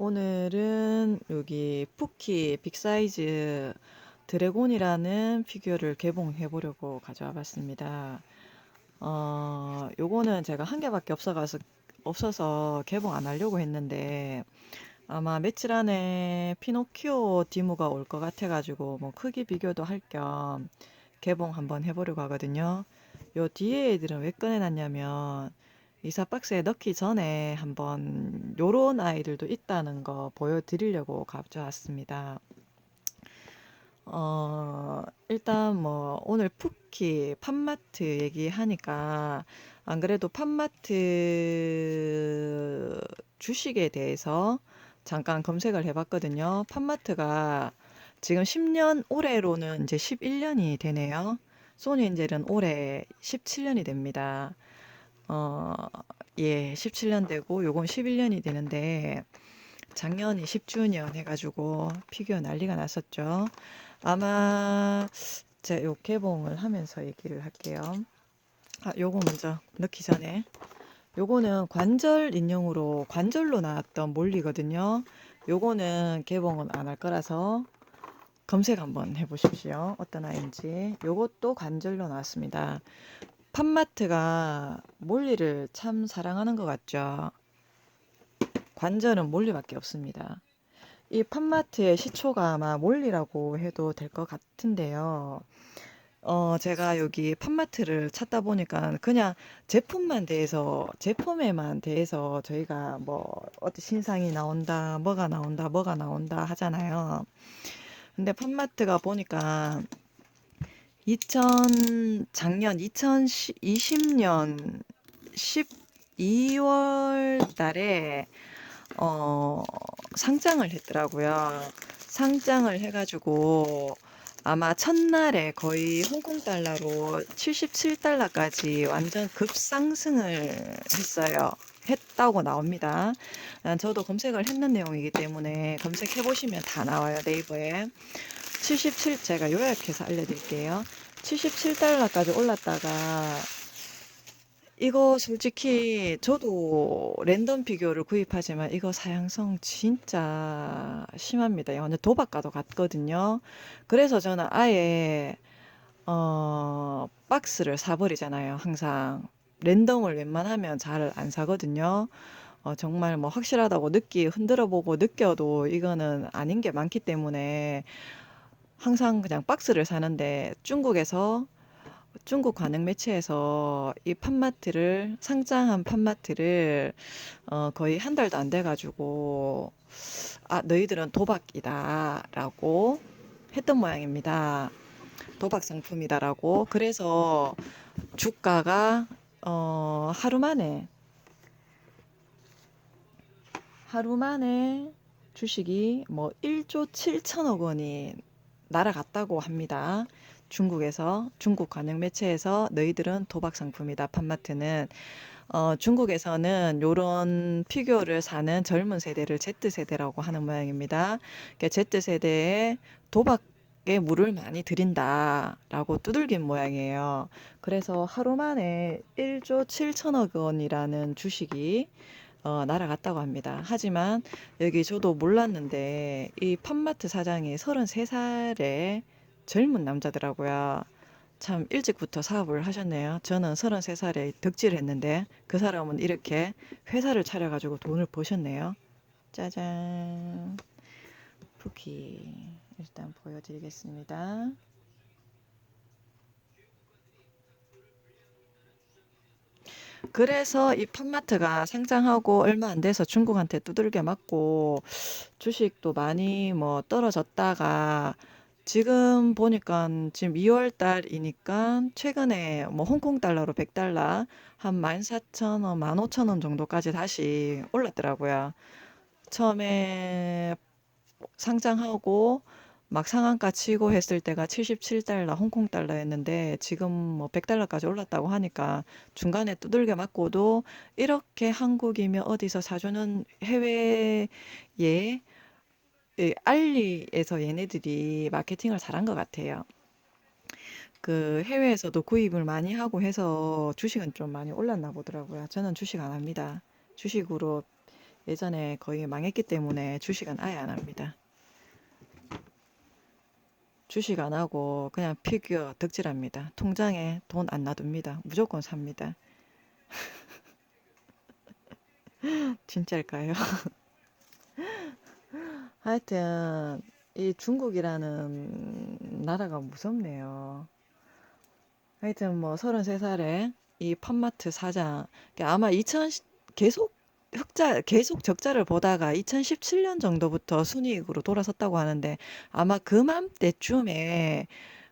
오늘은 여기 푸키 빅사이즈 드래곤이라는 피규어를 개봉해 보려고 가져와 봤습니다. 어, 요거는 제가 한 개밖에 없어가서, 없어서 개봉 안 하려고 했는데, 아마 며칠 안에 피노키오 디무가 올 것 같아가지고, 뭐 크기 비교도 할 겸 개봉 한번 해보려고 하거든요. 요 뒤에 애들은 왜 꺼내놨냐면, 이사 박스에 넣기 전에 한번 요런 아이들도 있다는 거 보여드리려고 가져왔습니다. 어, 일단 뭐 오늘 푸키 팜마트 얘기하니까 안 그래도 팜마트 주식에 대해서 잠깐 검색을 해봤거든요. 팜마트가 지금 10년 올해로는 이제 11년이 되네요. 소니엔젤은 올해 17년이 됩니다. 어, 예, 17년 되고 요건 11년이 되는데 작년이 10주년 해가지고 피규어 난리가 났었죠. 아마 제가 요 개봉을 하면서 얘기를 할게요. 아, 요거 먼저 넣기 전에 요거는 관절 인형으로 관절로 나왔던 몰리거든요. 요거는 개봉은 안 할 거라서 검색 한번 해보십시오. 어떤 아이인지. 요것도 관절로 나왔습니다. 팜마트가 몰리를 참 사랑하는 것 같죠. 관절은 몰리밖에 없습니다. 이 팜마트의 시초가 아마 몰리라고 해도 될 것 같은데요. 어, 제가 여기 팜마트를 찾다 보니까 그냥 제품만 대해서, 제품에만 대해서 저희가 뭐, 어디 신상이 나온다, 뭐가 나온다, 뭐가 나온다 하잖아요. 근데 팜마트가 보니까 2000 작년 2020년 12월 달에 어 상장을 했더라고요. 상장을 해가지고 아마 첫날에 거의 홍콩 달러로 77달러까지 완전 급상승을 했어요. 했다고 나옵니다. 난 저도 검색을 했는 내용이기 때문에 검색해 보시면 다 나와요. 네이버에. 77 제가 요약해서 알려드릴게요. 77달러까지 올랐다가 이거 솔직히 저도 랜덤 피규어를 구입하지만 이거 사양성 진짜 심합니다. 완전 도박과도 같거든요. 그래서 저는 아예 어 박스를 사버리잖아요. 항상 랜덤을 웬만하면 잘 안 사거든요. 어 정말 뭐 확실하다고 느끼 흔들어 보고 느껴도 이거는 아닌 게 많기 때문에 항상 그냥 박스를 사는데 중국에서 중국 관행 매체에서 이 팜마트를 상장한 팜마트를 어 거의 한 달도 안 돼 가지고 "아 너희들은 도박이다."라고 했던 모양입니다. "도박 상품이다."라고. 그래서 주가가 어 하루 만에 하루 만에 주식이 뭐 1조 7천억 원이 날아갔다고 합니다. 중국에서 중국 관영 매체에서 너희들은 도박 상품이다. 팜마트는 어, 중국에서는 요런 피규어를 사는 젊은 세대를 Z세대라고 하는 모양입니다. 그러니까 Z세대에 도박에 물을 많이 들인다라고 두들긴 모양이에요. 그래서 하루 만에 1조 7천억 원이라는 주식이 어, 날아갔다고 합니다. 하지만 여기 저도 몰랐는데 이 팜마트 사장이 33살의 젊은 남자더라고요. 참 일찍부터 사업을 하셨네요. 저는 33살에 덕질을 했는데 그 사람은 이렇게 회사를 차려가지고 돈을 버셨네요. 짜잔. 푸키 일단 보여드리겠습니다. 그래서 이 팜마트가 상장하고 얼마 안 돼서 중국한테 두들겨 맞고 주식도 많이 뭐 떨어졌다가 지금 보니까 지금 2월 달이니까 최근에 뭐 홍콩 달러로 100달러 한 14,000원, 15,000원 정도까지 다시 올랐더라고요. 처음에 상장하고 막 상한가 치고 했을 때가 77달러, 홍콩 달러였는데 지금 뭐 100달러까지 올랐다고 하니까 중간에 두들겨 맞고도 이렇게 한국이며 어디서 사주는 해외에 이 알리에서 얘네들이 마케팅을 잘한 것 같아요. 그 해외에서도 구입을 많이 하고 해서 주식은 좀 많이 올랐나 보더라고요. 저는 주식 안 합니다. 주식으로 예전에 거의 망했기 때문에 주식은 아예 안 합니다. 주식 안 하고 그냥 피규어 덕질합니다. 통장에 돈 안 놔둡니다. 무조건 삽니다. 진짜일까요? 하여튼 이 중국이라는 나라가 무섭네요. 하여튼 뭐 33살에 이 팜마트 사장 아마 2000 계속 흑자 계속 적자를 보다가 2017년 정도부터 순이익으로 돌아섰다고 하는데 아마 그맘때쯤에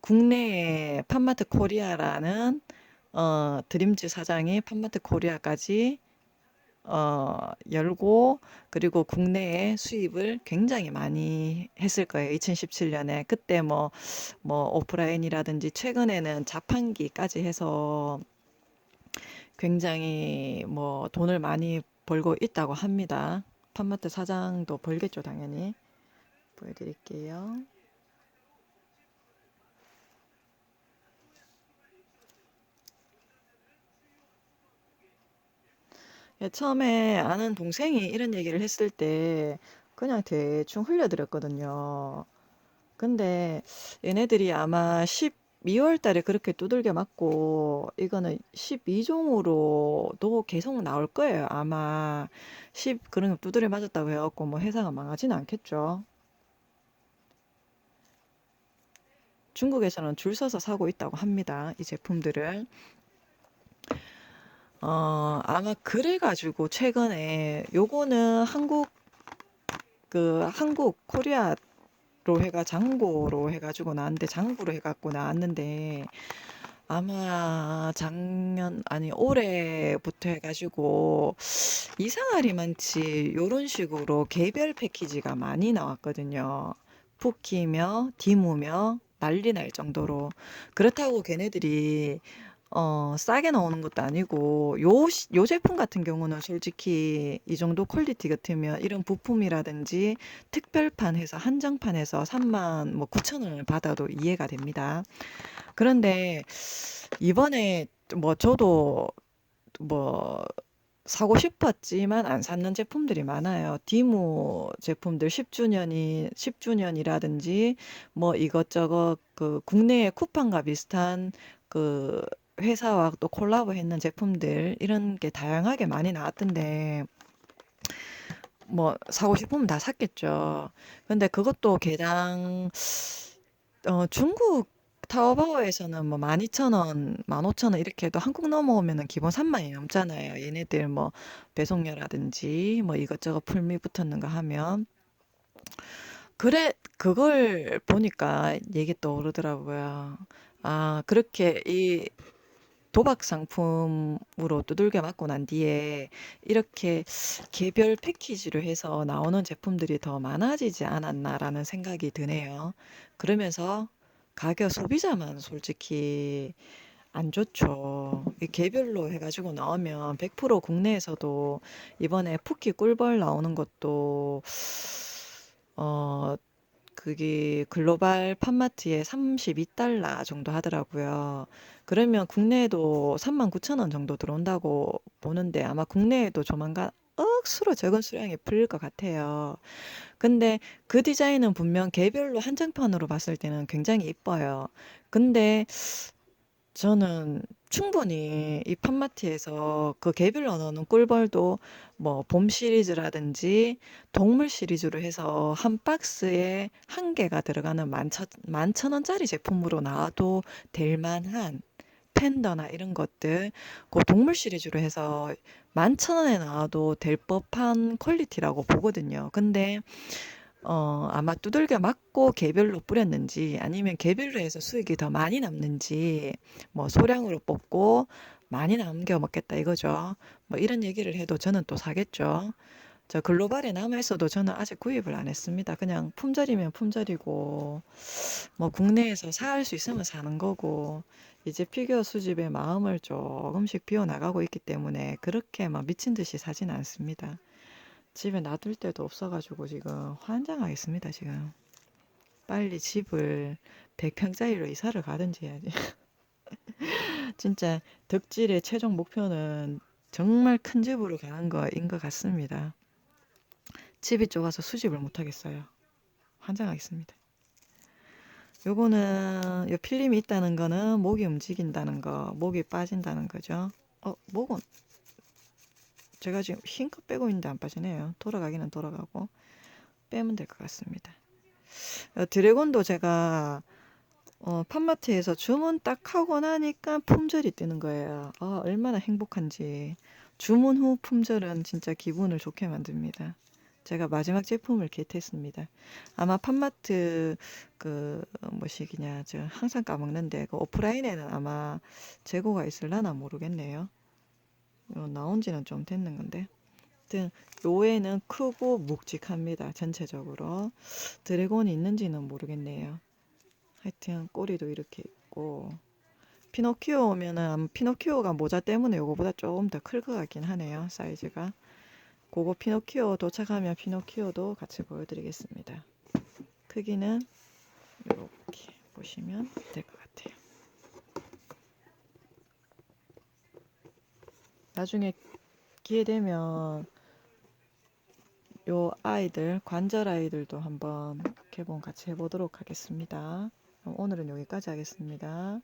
국내에 팜마트 코리아라는 어, 드림즈 사장이 팜마트 코리아까지 어, 열고 그리고 국내에 수입을 굉장히 많이 했을 거예요. 2017년에 그때 뭐뭐 오프라인이라든지 최근에는 자판기까지 해서 굉장히 뭐 돈을 많이 벌고 있다고 합니다. 팜마트 사장도 벌겠죠, 당연히. 보여드릴게요. 예, 처음에 아는 동생이 이런 얘기를 했을 때 그냥 대충 흘려드렸거든요. 근데 얘네들이 아마 12월 달에 그렇게 두들겨 맞고 이거는 12종으로도 계속 나올 거예요. 아마 10 그런 거 두드려 맞았다고 해갖고 뭐 회사가 망하지는 않겠죠. 중국에서는 줄 서서 사고 있다고 합니다. 이 제품들을. 어, 아마 그래가지고 최근에 요거는 한국 그 한국 코리아 로 해가 장고로 해가지고 나왔는데 장부로 해갖고 나왔는데 아마 작년 아니 올해부터 해가지고 이상하리만치 요런 식으로 개별 패키지가 많이 나왔거든요. 푸키며 디무며 난리 날 정도로 그렇다고 걔네들이 어, 싸게 나오는 것도 아니고 요, 시- 요 제품 같은 경우는 솔직히 이 정도 퀄리티 같으면 이런 부품이라든지 특별판 해서 한정판 해서 3만 뭐 9천 원을 받아도 이해가 됩니다. 그런데 이번에 뭐 저도 뭐 사고 싶었지만 안 샀는 제품들이 많아요. 디무 제품들 10주년이 10주년이라든지 뭐 이것저것 그 국내의 쿠팡과 비슷한 그 회사와 또 콜라보 했는 제품들 이런 게 다양하게 많이 나왔던데 뭐 사고 싶으면 다 샀겠죠. 근데 그것도 개당 어 중국 타오바오에서는 뭐 12,000원, 15,000원 이렇게 해도 한국 넘어오면은 기본 3만이 넘잖아요. 얘네들 뭐 배송료라든지 뭐 이것저것 풀미 붙었는 거 하면 그래 그걸 보니까 얘기 떠오르더라고요. 아, 그렇게 이 도박 상품으로 두들겨 맞고 난 뒤에 이렇게 개별 패키지로 해서 나오는 제품들이 더 많아지지 않았나라는 생각이 드네요. 그러면서 가격 소비자만 솔직히 안 좋죠. 이 개별로 해가지고 나오면 100% 국내에서도 이번에 푸키 꿀벌 나오는 것도 어 그게 글로벌 팜마트에 32달러 정도 하더라고요. 그러면 국내에도 39,000원 정도 들어온다고 보는데 아마 국내에도 조만간 억수로 적은 수량이 풀릴 것 같아요. 근데 그 디자인은 분명 개별로 한정판으로 봤을 때는 굉장히 이뻐요. 근데 저는 충분히 이 팜마트에서 그 개별로 넣는 꿀벌도 뭐 봄 시리즈라든지 동물 시리즈로 해서 한 박스에 한 개가 들어가는 만천, 만천 원짜리 제품으로 나와도 될 만한 팬더나 이런 것들 그 동물 시리즈로 해서 만천 원에 나와도 될 법한 퀄리티라고 보거든요. 근데 어, 아마 두들겨 맞고 개별로 뿌렸는지 아니면 개별로 해서 수익이 더 많이 남는지 뭐 소량으로 뽑고 많이 남겨 먹겠다 이거죠. 뭐 이런 얘기를 해도 저는 또 사겠죠. 저 글로벌에 남아 있어도 저는 아직 구입을 안 했습니다. 그냥 품절이면 품절이고 뭐 국내에서 살 수 있으면 사는 거고 이제 피규어 수집에 마음을 조금씩 비워 나가고 있기 때문에 그렇게 막 미친 듯이 사진 않습니다. 집에 놔둘 데도 없어가지고 지금 환장하겠습니다, 지금. 빨리 집을 100평짜리로 이사를 가든지 해야지. 진짜 덕질의 최종 목표는 정말 큰 집으로 가는 거인 것 같습니다. 집이 좁아서 수집을 못 하겠어요. 환장하겠습니다. 요거는 요 필름이 있다는 거는 목이 움직인다는 거, 목이 빠진다는 거죠. 어, 목은 제가 지금 흰거 빼고 있는데 안 빠지네요. 돌아가기는 돌아가고 빼면 될 것 같습니다. 어, 드래곤도 제가 어, 팜마트에서 주문 딱 하고 나니까 품절이 뜨는 거예요. 아, 얼마나 행복한지. 주문 후 품절은 진짜 기분을 좋게 만듭니다. 제가 마지막 제품을 게트했습니다. 아마 팜마트 그 뭐시기냐 저 항상 까먹는데 그 오프라인에는 아마 재고가 있을라나 모르겠네요. 어, 나온 지는 좀 됐는 건데. 하여튼 요에는 크고 묵직합니다. 전체적으로. 드래곤이 있는지는 모르겠네요. 하여튼 꼬리도 이렇게 있고 피노키오 오면은 피노키오가 모자 때문에 요거보다 조금 더 클 것 같긴 하네요. 사이즈가. 그거 피노키오 도착하면 피노키오도 같이 보여드리겠습니다. 크기는 이렇게 보시면 될 것 같아요. 나중에 기회 되면 요 아이들 관절 아이들도 한번 개봉 같이 해보도록 하겠습니다. 오늘은 여기까지 하겠습니다.